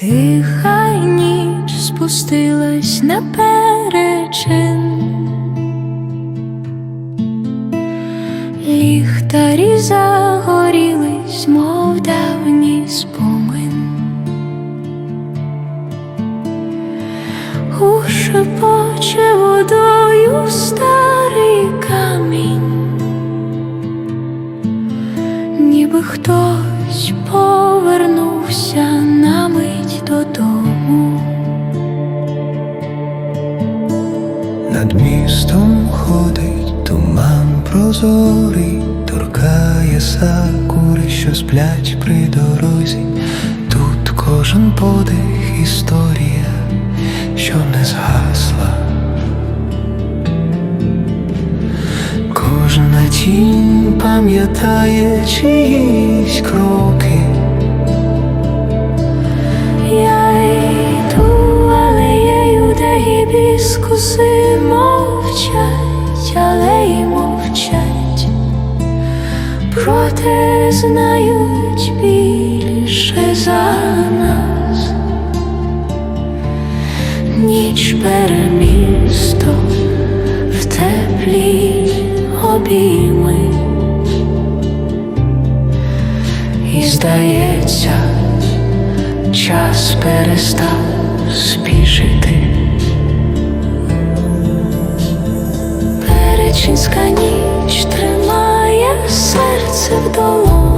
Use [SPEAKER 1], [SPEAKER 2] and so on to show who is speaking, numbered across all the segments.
[SPEAKER 1] Тиха ніч спустилась на перечин. Ліхтарі загорілись, мов давній спомин. У шепоче водою старий камінь, ніби хтось повернувся додому.
[SPEAKER 2] Над містом ходить туман прозорий, торкає сакури, що сплять при дорозі. Тут кожен подих історія, що не згасла. Кожна тінь пам'ятає чиїсь
[SPEAKER 1] мовчать, алеї мовчать, проте знають більше за нас. Ніч перемісто в теплі обійми. І здається, час перестав спішити. Перечинська ніч тримає серце в долонях,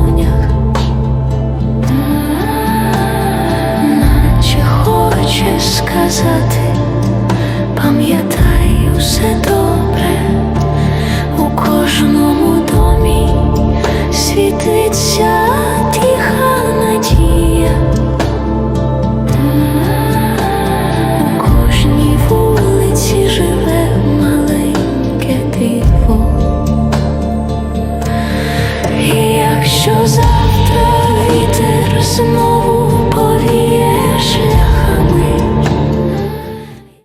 [SPEAKER 1] Якщо завтра вітер знову